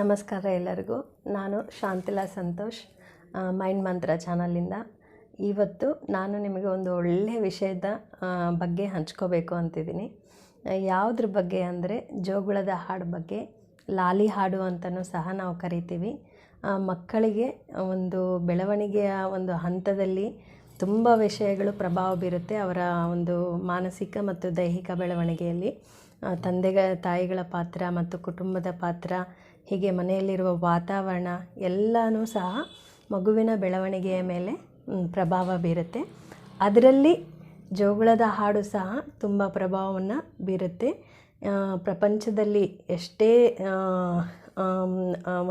ನಮಸ್ಕಾರ ಎಲ್ಲರಿಗೂ. ನಾನು ಶಾಂತಿಲಾ ಸಂತೋಷ್ ಮೈಂಡ್ ಮಂತ್ರ ಚಾನಲಿಂದ. ಇವತ್ತು ನಾನು ನಿಮಗೆ ಒಂದು ಒಳ್ಳೆಯ ವಿಷಯದ ಬಗ್ಗೆ ಹಂಚ್ಕೋಬೇಕು ಅಂತಿದ್ದೀನಿ. ಯಾವುದ್ರ ಬಗ್ಗೆ ಅಂದರೆ ಜೋಗುಳದ ಹಾಡು ಬಗ್ಗೆ, ಲಾಲಿ ಹಾಡು ಅಂತಲೂ ಸಹ ನಾವು ಕರಿತೀವಿ. ಮಕ್ಕಳಿಗೆ ಒಂದು ಬೆಳವಣಿಗೆಯ ಒಂದು ಹಂತದಲ್ಲಿ ತುಂಬ ವಿಷಯಗಳು ಪ್ರಭಾವ ಬೀರುತ್ತೆ ಅವರ ಒಂದು ಮಾನಸಿಕ ಮತ್ತು ದೈಹಿಕ ಬೆಳವಣಿಗೆಯಲ್ಲಿ. ತಂದೆಗಳ ತಂದೆಗ ತಾಯಿಗಳ ಪಾತ್ರ ಮತ್ತು ಕುಟುಂಬದ ಪಾತ್ರ ಹೀಗೆ ಮನೆಯಲ್ಲಿರುವ ವಾತಾವರಣ ಎಲ್ಲನೂ ಸಹ ಮಗುವಿನ ಬೆಳವಣಿಗೆಯ ಮೇಲೆ ಪ್ರಭಾವ ಬೀರುತ್ತೆ. ಅದರಲ್ಲಿ ಜೋಗುಳದ ಹಾಡು ಸಹ ತುಂಬ ಪ್ರಭಾವವನ್ನು ಬೀರುತ್ತೆ. ಪ್ರಪಂಚದಲ್ಲಿ ಎಷ್ಟೇ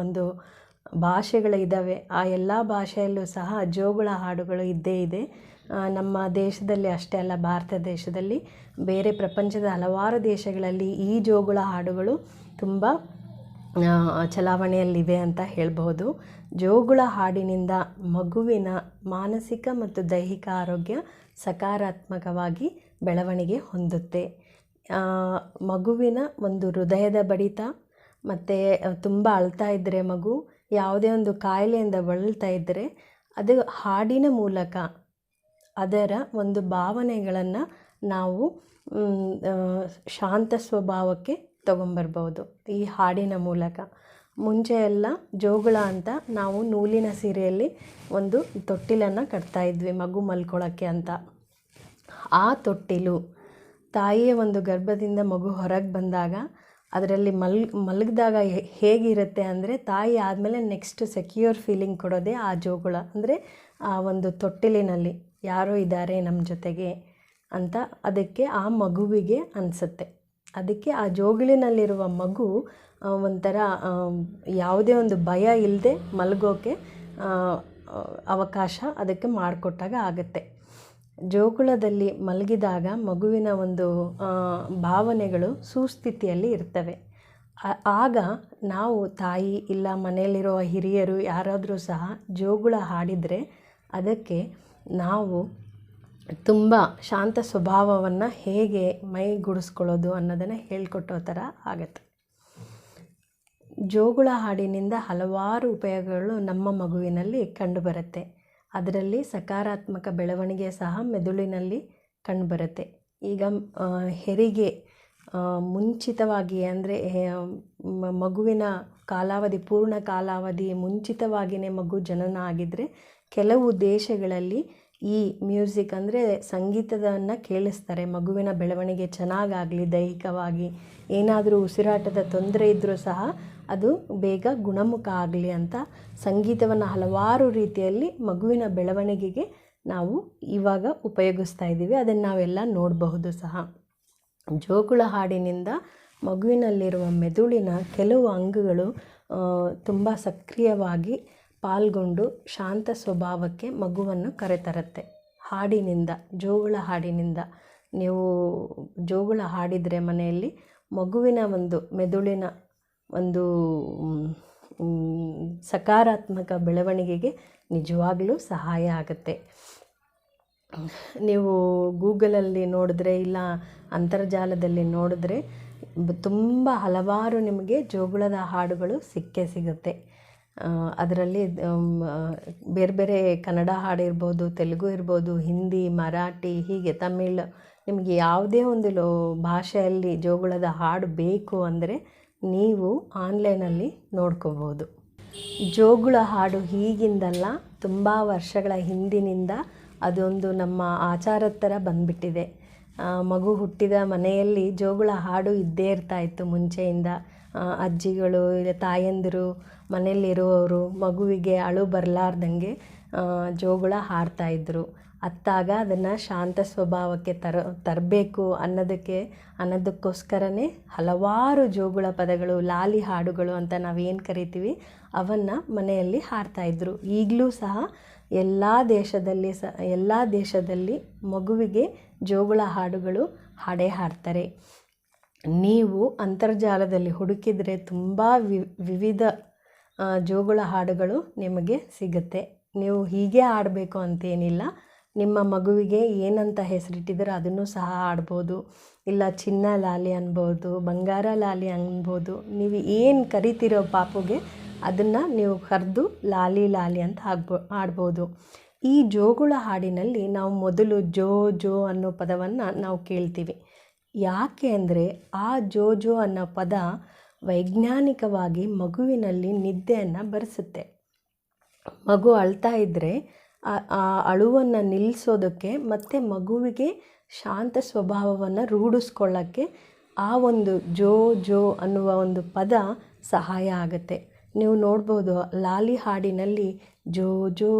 ಒಂದು ಭಾಷೆಗಳು ಭಾಷೆಗಳಿದ್ದಾವೆ ಆ ಎಲ್ಲ ಭಾಷೆಯಲ್ಲೂ ಸಹ ಜೋಗುಳ ಹಾಡುಗಳು ಇದ್ದೇ ಇದೆ. ನಮ್ಮ ದೇಶದಲ್ಲಿ ಅಷ್ಟೇ ಅಲ್ಲ, ಭಾರತ ದೇಶದಲ್ಲಿ ಬೇರೆ ಪ್ರಪಂಚದ ಹಲವಾರು ದೇಶಗಳಲ್ಲಿ ಈ ಜೋಗುಳ ಹಾಡುಗಳು ತುಂಬ ಚಲಾವಣೆಯಲ್ಲಿವೆ ಅಂತ ಹೇಳಬಹುದು. ಜೋಗುಳ ಹಾಡಿನಿಂದ ಮಗುವಿನ ಮಾನಸಿಕ ಮತ್ತು ದೈಹಿಕ ಆರೋಗ್ಯ ಸಕಾರಾತ್ಮಕವಾಗಿ ಬೆಳವಣಿಗೆ ಹೊಂದುತ್ತೆ. ಮಗುವಿನ ಒಂದು ಹೃದಯದ ಬಡಿತ, ಮತ್ತು ತುಂಬ ಅಳ್ತಾ ಇದ್ದರೆ ಮಗು, ಯಾವುದೇ ಒಂದು ಕಾಯಿಲೆಯಿಂದ ಬಳಲ್ತಾ ಇದ್ದರೆ ಅದು ಹಾಡಿನ ಮೂಲಕ ಅದರ ಒಂದು ಭಾವನೆಗಳನ್ನು ನಾವು ಶಾಂತ ಸ್ವಭಾವಕ್ಕೆ ತಗೊಂಬರ್ಬೋದು. ಈ ಹಾಡಿನ ಮೂಲಕ. ಮುಂಚೆ ಎಲ್ಲ ಜೋಗುಳ ಅಂತ ನಾವು ನೂಲಿನ ಸೀರೆಯಲ್ಲಿ ಒಂದು ತೊಟ್ಟಿಲನ್ನು ಕಟ್ತಾ ಇದ್ವಿ, ಮಗು ಮಲ್ಕೊಳ್ಳೋಕ್ಕೆ ಅಂತ. ಆ ತೊಟ್ಟಿಲು ತಾಯಿಯ ಒಂದು ಗರ್ಭದಿಂದ ಮಗು ಹೊರಗೆ ಬಂದಾಗ, ಅದರಲ್ಲಿ ಮಲ್, ಮಲಗಿದಾಗ ಹೇಗಿರುತ್ತೆ ಅಂದರೆ ತಾಯಿ ಆದಮೇಲೆ ನೆಕ್ಸ್ಟ್ ಸೆಕ್ಯೂರ್ ಫೀಲಿಂಗ್ ಕೊಡೋದೇ ಆ ಜೋಗುಳ. ಅಂದರೆ ಆ ಒಂದು ತೊಟ್ಟಿಲಿನಲ್ಲಿ ಯಾರೋ ಇದ್ದಾರೆ ನಮ್ಮ ಜೊತೆಗೆ ಅಂತ ಅದಕ್ಕೆ ಆ ಮಗುವಿಗೆ ಅನಿಸುತ್ತೆ. ಅದಕ್ಕೆ ಆ ಜೋಗುಳಿನಲ್ಲಿರುವ ಮಗು ಒಂಥರ ಯಾವುದೇ ಒಂದು ಭಯ ಇಲ್ಲದೆ ಮಲಗೋಕೆ ಅವಕಾಶ ಅದಕ್ಕೆ ಮಾಡಿಕೊಟ್ಟಾಗ ಆಗುತ್ತೆ. ಜೋಗುಳದಲ್ಲಿ ಮಲಗಿದಾಗ ಮಗುವಿನ ಒಂದು ಭಾವನೆಗಳು ಸುಸ್ಥಿತಿಯಲ್ಲಿ ಇರ್ತವೆ. ಆಗ ನಾವು ತಾಯಿ ಇಲ್ಲ ಮನೆಯಲ್ಲಿರುವ ಹಿರಿಯರು ಯಾರಾದರೂ ಸಹ ಜೋಗುಳ ಹಾಡಿದರೆ ಅದಕ್ಕೆ ನಾವು ತುಂಬ ಶಾಂತ ಸ್ವಭಾವವನ್ನು ಹೇಗೆ ಮೈಗೂಡಿಸ್ಕೊಳ್ಳೋದು ಅನ್ನೋದನ್ನು ಹೇಳ್ಕೊಟ್ಟೋ ಥರ ಆಗುತ್ತೆ. ಜೋಗುಳ ಹಾಡಿನಿಂದ ಹಲವಾರು ಉಪಯೋಗಗಳು ನಮ್ಮ ಮಗುವಿನಲ್ಲಿ ಕಂಡುಬರುತ್ತೆ. ಅದರಲ್ಲಿ ಸಕಾರಾತ್ಮಕ ಬೆಳವಣಿಗೆ ಸಹ ಮೆದುಳಿನಲ್ಲಿ ಕಂಡುಬರುತ್ತೆ. ಈಗ ಹೆರಿಗೆ ಮುಂಚಿತವಾಗಿ ಅಂದರೆ ಮಗುವಿನ ಕಾಲಾವಧಿ, ಪೂರ್ಣ ಕಾಲಾವಧಿ ಮುಂಚಿತವಾಗಿಯೇ ಮಗು ಜನನ ಆಗಿದ್ದರೆ ಕೆಲವು ದೇಶಗಳಲ್ಲಿ ಈ ಮ್ಯೂಸಿಕ್ ಅಂದರೆ ಸಂಗೀತದನ್ನು ಕೇಳಿಸ್ತಾರೆ. ಮಗುವಿನ ಬೆಳವಣಿಗೆ ಚೆನ್ನಾಗಾಗಲಿ, ದೈಹಿಕವಾಗಿ ಏನಾದರೂ ಉಸಿರಾಟದ ತೊಂದರೆ ಇದ್ದರೂ ಸಹ ಅದು ಬೇಗ ಗುಣಮುಖ ಆಗಲಿ ಅಂತ ಸಂಗೀತವನ್ನು ಹಲವಾರು ರೀತಿಯಲ್ಲಿ ಮಗುವಿನ ಬೆಳವಣಿಗೆಗೆ ನಾವು ಇವಾಗ ಉಪಯೋಗಿಸ್ತಾ ಇದ್ದೀವಿ. ಅದನ್ನು ನಾವೆಲ್ಲ ನೋಡಬಹುದು ಸಹ. ಜೋಗುಳ ಹಾಡಿನಿಂದ ಮಗುವಿನಲ್ಲಿರುವ ಮೆದುಳಿನ ಕೆಲವು ಅಂಗಗಳು ತುಂಬ ಸಕ್ರಿಯವಾಗಿ ಪಾಲ್ಗೊಂಡು ಶಾಂತ ಸ್ವಭಾವಕ್ಕೆ ಮಗುವನ್ನು ಕರೆತರುತ್ತೆ. ಹಾಡಿನಿಂದ ಜೋಗುಳ ಹಾಡಿನಿಂದ. ನೀವು ಜೋಗುಳ ಹಾಡಿದರೆ ಮನೆಯಲ್ಲಿ ಮಗುವಿನ ಒಂದು ಮೆದುಳಿನ ಒಂದು ಸಕಾರಾತ್ಮಕ ಬೆಳವಣಿಗೆಗೆ ನಿಜವಾಗಲೂ ಸಹಾಯ ಆಗುತ್ತೆ. ನೀವು ಗೂಗಲಲ್ಲಿ ನೋಡಿದ್ರೆ ಇಲ್ಲ ಅಂತರ್ಜಾಲದಲ್ಲಿ ನೋಡಿದ್ರೆ ತುಂಬ ಹಲವಾರು ನಿಮಗೆ ಜೋಗುಳದ ಹಾಡುಗಳು ಸಿಕ್ಕೇ ಸಿಗುತ್ತೆ. ಅದರಲ್ಲಿ ಬೇರೆ ಬೇರೆ ಕನ್ನಡ ಹಾಡಿರ್ಬೋದು ತೆಲುಗು ಇರ್ಬೋದು, ಹಿಂದಿ, ಮರಾಠಿ, ಹೀಗೆ ತಮಿಳ್, ನಿಮಗೆ ಯಾವುದೇ ಒಂದು ಲೋ, ಭಾಷೆಯಲ್ಲಿ ಜೋಗುಳದ ಹಾಡು ಬೇಕು ಅಂದರೆ ನೀವು ಆನ್ಲೈನಲ್ಲಿ ನೋಡ್ಕೋಬೋದು. ಜೋಗುಳ ಹಾಡು ಹೀಗಿಂದಲ್ಲ ತುಂಬ ವರ್ಷಗಳ ಹಿಂದಿನಿಂದ ಅದೊಂದು ನಮ್ಮ ಆಚಾರದ ಥರ ಬಂದ್ಬಿಟ್ಟಿದೆ ಮಗು ಹುಟ್ಟಿದ ಮನೆಯಲ್ಲಿ ಜೋಗುಳ ಹಾಡು ಇದ್ದೇ ಇರ್ತಾಯಿತ್ತು ಮುಂಚೆಯಿಂದ. ಅಜ್ಜಿಗಳು ಇಲ್ಲ ತಾಯಂದಿರು ಮನೆಯಲ್ಲಿರುವವರು, ಮಗುವಿಗೆ ಅಳು ಬರಲಾರ್ದಂಗೆ ಜೋಗುಳ ಹಾಡ್ತಾಯಿದ್ರು ಅತ್ತಾಗ ಅದನ್ನು ಶಾಂತ ಸ್ವಭಾವಕ್ಕೆ ತರ, ತರಬೇಕು ಅನ್ನೋದಕ್ಕೆ, ಅನ್ನೋದಕ್ಕೋಸ್ಕರನೇ ಹಲವಾರು ಜೋಗುಳ ಪದಗಳು, ಲಾಲಿ ಹಾಡುಗಳು ಅಂತ ನಾವೇನು ಕರಿತೀವಿ, ಅವನ್ನು ಮನೆಯಲ್ಲಿ ಹಾಡ್ತಾಯಿದ್ರು ಈಗಲೂ ಸಹ ಎಲ್ಲ ದೇಶದಲ್ಲಿ ಸ, ಎಲ್ಲ ದೇಶದಲ್ಲಿ ಮಗುವಿಗೆ ಜೋಗುಳ ಹಾಡುಗಳು ಹಾಡೇ ಹಾಡ್ತಾರೆ. ನೀವು ಅಂತರ್ಜಾಲದಲ್ಲಿ ಹುಡುಕಿದರೆ ತುಂಬ ವಿವಿಧ ಜೋಗುಳ ಹಾಡುಗಳು ನಿಮಗೆ ಸಿಗುತ್ತೆ. ನೀವು ಹೀಗೆ ಆಡಬೇಕು ಅಂತೇನಿಲ್ಲ. ನಿಮ್ಮ ಮಗುವಿಗೆ ಏನಂತ ಹೆಸರಿಟ್ಟಿದ್ದೀರೋ ಅದನ್ನು ಸಹ ಹಾಡ್ಬೋದು. ಇಲ್ಲ ಚಿನ್ನ ಲಾಲಿ ಅನ್ಬೋದು, ಬಂಗಾರ ಲಾಲಿ ಅನ್ಬೋದು. ನೀವು ಏನು ಕರಿತಿರೋ ಪಾಪುಗೆ ಅದನ್ನು ನೀವು ಕರೆದು ಲಾಲಿ ಲಾಲಿ ಅಂತ ಆಗ್ಬೋ ಹಾಡ್ಬೋದು. ಈ ಜೋಗುಳ ಹಾಡಿನಲ್ಲಿ ನಾವು ಮೊದಲು ಜೋ ಜೋ ಅನ್ನೋ ಪದವನ್ನು ನಾವು ಕೇಳ್ತೀವಿ. ಯಾಕೆ ಅಂದರೆ ಆ ಜೋ ಜೋ ಅನ್ನೋ ಪದ ವೈಜ್ಞಾನಿಕವಾಗಿ ಮಗುವಿನಲ್ಲಿ ನಿದ್ದೆಯನ್ನು ಬರೆಸುತ್ತೆ. ಮಗು ಅಳ್ತಾ ಇದ್ದರೆ ಆ ಅಳುವನ್ನು ನಿಲ್ಲಿಸೋದಕ್ಕೆ ಮತ್ತು ಮಗುವಿಗೆ ಶಾಂತ ಸ್ವಭಾವವನ್ನು ರೂಢಿಸ್ಕೊಳ್ಳೋಕ್ಕೆ ಆ ಒಂದು ಜೋ ಜೋ ಅನ್ನುವ ಒಂದು ಪದ ಸಹಾಯ ಆಗುತ್ತೆ. ನೀವು ನೋಡ್ಬೋದು, ಲಾಲಿ ಹಾಡಿನಲ್ಲಿ ಜೋ ಜೋ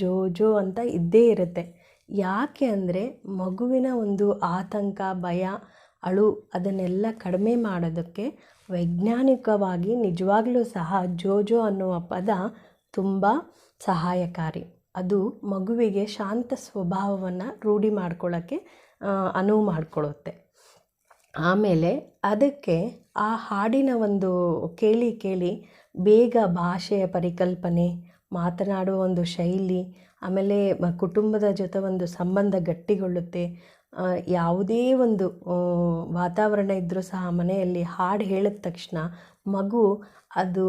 ಜೋ ಜೋ ಅಂತ ಇದ್ದೇ ಇರುತ್ತೆ. ಯಾಕೆ ಅಂದರೆ ಮಗುವಿನ ಒಂದು ಆತಂಕ, ಭಯ, ಅಳು ಅದನ್ನೆಲ್ಲ ಕಡಿಮೆ ಮಾಡೋದಕ್ಕೆ ವೈಜ್ಞಾನಿಕವಾಗಿ ನಿಜವಾಗ್ಲೂ ಸಹ ಜೋಜೋ ಅನ್ನುವ ಪದ ತುಂಬ ಸಹಾಯಕಾರಿ. ಅದು ಮಗುವಿಗೆ ಶಾಂತ ಸ್ವಭಾವವನ್ನು ರೂಢಿ ಮಾಡ್ಕೊಳ್ಳೋಕ್ಕೆ ಅನುವು ಮಾಡಿಕೊಡುತ್ತೆ ಆಮೇಲೆ ಅದಕ್ಕೆ ಆ ಹಾಡಿನ ಒಂದು ಕೇಳಿ ಕೇಳಿ ಬೇಗ ಭಾಷೆಯ ಪರಿಕಲ್ಪನೆ ಮಾತನಾಡುವ ಒಂದು ಶೈಲಿ, ಆಮೇಲೆ ಕುಟುಂಬದ ಜೊತೆ ಒಂದು ಸಂಬಂಧ ಗಟ್ಟಿಗೊಳ್ಳುತ್ತೆ. ಯಾವುದೇ ಒಂದು ವಾತಾವರಣ ಇದ್ದರೂ ಸಹ ಮನೆಯಲ್ಲಿ ಹಾಡು ಹೇಳಿದ ತಕ್ಷಣ ಮಗು ಅದು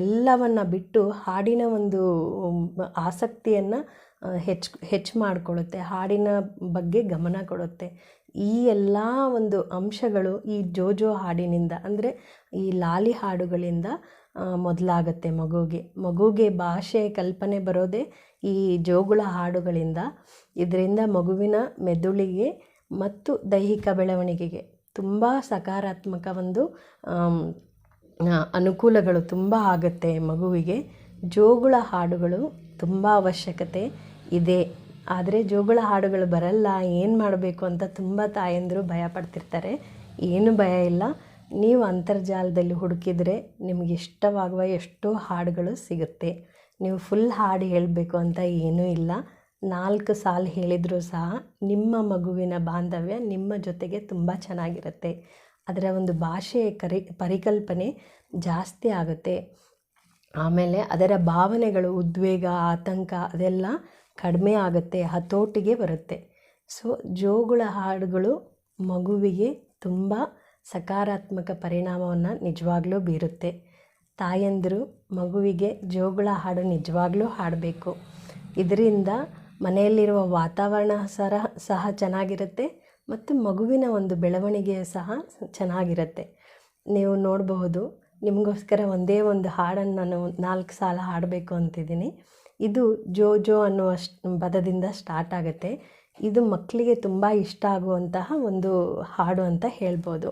ಎಲ್ಲವನ್ನು ಬಿಟ್ಟು ಹಾಡಿನ ಒಂದು ಆಸಕ್ತಿಯನ್ನು ಹೆಚ್ಚು ಹೆಚ್ಚು ಮಾಡಿಕೊಳ್ಳುತ್ತೆ, ಹಾಡಿನ ಬಗ್ಗೆ ಗಮನ ಕೊಡುತ್ತೆ. ಈ ಎಲ್ಲ ಒಂದು ಅಂಶಗಳು ಈ ಜೋಜೋ ಹಾಡಿನಿಂದ, ಅಂದರೆ ಈ ಲಾಲಿ ಹಾಡುಗಳಿಂದ ಮೊದಲಾಗತ್ತೆ ಮಗುಗೆ. ಮಗುಗೆ ಭಾಷೆ ಕಲ್ಪನೆ ಬರೋದೇ ಈ ಜೋಗುಳ ಹಾಡುಗಳಿಂದ. ಇದರಿಂದ ಮಗುವಿನ ಮೆದುಳಿಗೆ ಮತ್ತು ದೈಹಿಕ ಬೆಳವಣಿಗೆಗೆ ತುಂಬ ಸಕಾರಾತ್ಮಕ ಒಂದು ಅನುಕೂಲಗಳು ತುಂಬ ಆಗುತ್ತೆ ಮಗುವಿಗೆ. ಜೋಗುಳ ಹಾಡುಗಳು ತುಂಬ ಅವಶ್ಯಕತೆ ಇದೆ. ಆದರೆ ಜೋಗುಳ ಹಾಡುಗಳು ಬರಲ್ಲ, ಏನು ಮಾಡಬೇಕು ಅಂತ ತುಂಬ ತಾಯಂದಿರು ಭಯ ಪಡ್ತಿರ್ತಾರೆ. ಏನು ಭಯ ಇಲ್ಲ. ನೀವು ಅಂತರ್ಜಾಲದಲ್ಲಿ ಹುಡುಕಿದರೆ ನಿಮಗೆ ಇಷ್ಟವಾಗುವ ಎಷ್ಟೋ ಹಾಡುಗಳು ಸಿಗುತ್ತೆ. ನೀವು ಫುಲ್ ಹಾಡು ಹೇಳಬೇಕು ಅಂತ ಏನೂ ಇಲ್ಲ. ನಾಲ್ಕು ಸಾಲು ಹೇಳಿದರೂ ಸಹ ನಿಮ್ಮ ಮಗುವಿನ ಬಾಂಧವ್ಯ ನಿಮ್ಮ ಜೊತೆಗೆ ತುಂಬ ಚೆನ್ನಾಗಿರುತ್ತೆ. ಅದರ ಒಂದು ಭಾಷೆಯ ಕರಿ, ಪರಿಕಲ್ಪನೆ ಜಾಸ್ತಿ ಆಗುತ್ತೆ. ಆಮೇಲೆ ಅದರ ಭಾವನೆಗಳು, ಉದ್ವೇಗ, ಆತಂಕ ಅದೆಲ್ಲ ಕಡಿಮೆ ಆಗುತ್ತೆ, ಹತೋಟಿಗೆ ಬರುತ್ತೆ. ಸೊ ಜೋಗುಳ ಹಾಡುಗಳು ಮಗುವಿಗೆ ತುಂಬ ಸಕಾರಾತ್ಮಕ ಪರಿಣಾಮವನ್ನು ನಿಜವಾಗ್ಲೂ ಬೀರುತ್ತೆ. ತಾಯಂದಿರು ಮಗುವಿಗೆ ಜೋಗುಳ ಹಾಡು ನಿಜವಾಗ್ಲೂ ಹಾಡಬೇಕು. ಇದರಿಂದ ಮನೆಯಲ್ಲಿರುವ ವಾತಾವರಣ ಸರ, ಸಹ ಚೆನ್ನಾಗಿರುತ್ತೆ ಮತ್ತು ಮಗುವಿನ ಒಂದು ಬೆಳವಣಿಗೆ ಸಹ ಚೆನ್ನಾಗಿರುತ್ತೆ. ನೀವು ನೋಡಬಹುದು, ನಿಮಗೋಸ್ಕರ ಒಂದೇ ಒಂದು ಹಾಡನ್ನು ನಾನು ನಾಲ್ಕು ಸಾಲ ಹಾಡಬೇಕು ಅಂತಿದ್ದೀನಿ. ಇದು ಜೋ ಜೋ ಅನ್ನುವ ಪದದಿಂದ ಸ್ಟಾರ್ಟ್ ಆಗುತ್ತೆ. ಇದು ಮಕ್ಕಳಿಗೆ ತುಂಬ ಇಷ್ಟ ಆಗುವಂತಹ ಒಂದು ಹಾಡು ಅಂತ ಹೇಳ್ಬೋದು.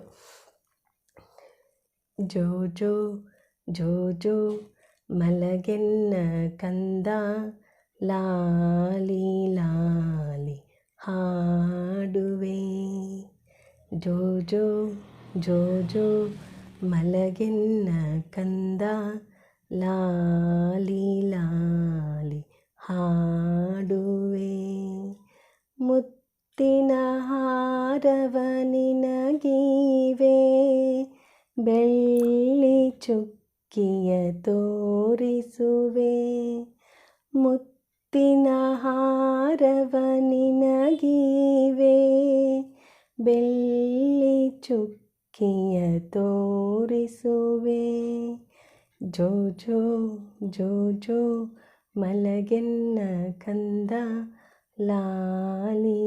ಜೋ ಜೋ ಮಲಗೆನ್ನ ಕಂದ, ಲಾಲಿ ಲಾಲಿ ಹಾಡುವೆ. ಜೋ ಜೋ ಜೋ, ಮಲಗೆನ್ನ ಕಂದ, ಲಾಲಿ ಲಾಲಿ ಹಾಡುವೆ. ಮುತ್ತಿನ ನಿನಗೀವೆ ಬೆಳ್ಳಿ ಚುಕ್ಕಿಯ ತೋರಿಸುವೆ. ಮುತ್ತಿನ ಹಾರವ ನಿನಗೀವೆ ಬೆಳ್ಳಿ ಚುಕ್ಕಿಯ ತೋರಿಸುವೆ. ಜೋ ಜೋ ಜೋ ಜೋ, ಮಲಗೆನ್ನ ಕಂದ ಲಾಲಿ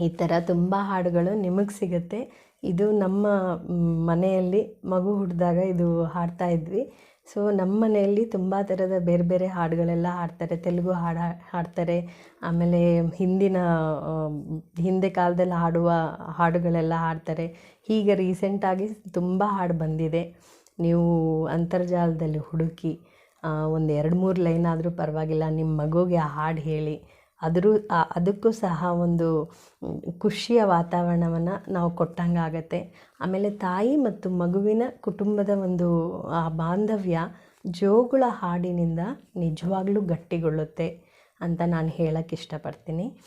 ಈ ಥರ ತುಂಬ ಹಾಡುಗಳು ನಿಮಗೆ ಸಿಗುತ್ತೆ. ಇದು ನಮ್ಮ ಮನೆಯಲ್ಲಿ ಮಗು ಹುಟ್ಟಿದಾಗ ಇದು ಹಾಡ್ತಾ ಇದ್ವಿ. ಸೊ, ನಮ್ಮ ಮನೆಯಲ್ಲಿ ತುಂಬ ಥರದ ಬೇರೆ ಬೇರೆ ಹಾಡುಗಳೆಲ್ಲ ಹಾಡ್ತಾರೆ. ತೆಲುಗು ಹಾಡು, ಹಾಡ್ತಾರೆ. ಆಮೇಲೆ ಹಿಂದಿನ ಹಿಂದೆ ಕಾಲದಲ್ಲಿ ಹಾಡುವ ಹಾಡುಗಳೆಲ್ಲ ಹಾಡ್ತಾರೆ. ಹೀಗೆ ರೀಸೆಂಟಾಗಿ ತುಂಬ ಹಾಡು ಬಂದಿದೆ. ನೀವು ಅಂತರ್ಜಾಲದಲ್ಲಿ ಹುಡುಕಿ ಒಂದು ಎರಡು ಮೂರು ಲೈನ್ ಆದರೂ ಪರವಾಗಿಲ್ಲ ನಿಮ್ಮ ಮಗುಗೆ ಆ ಹಾಡು ಹೇಳಿ. ಆದರೂ ಅದಕ್ಕೂ ಸಹ ಒಂದು ಖುಷಿಯ ವಾತಾವರಣವನ್ನು ನಾವು ಕೊಟ್ಟಂಗೆ ಆಗತ್ತೆ ಆಮೇಲೆ ತಾಯಿ ಮತ್ತು ಮಗುವಿನ ಕುಟುಂಬದ ಒಂದು, ಆ, ಬಾಂಧವ್ಯ ಜೋಗುಳ ಹಾಡಿನಿಂದ ನಿಜವಾಗ್ಲೂ ಗಟ್ಟಿಗೊಳ್ಳುತ್ತೆ ಅಂತ ನಾನು ಹೇಳಕ್ಕೆ ಇಷ್ಟಪಡ್ತೀನಿ.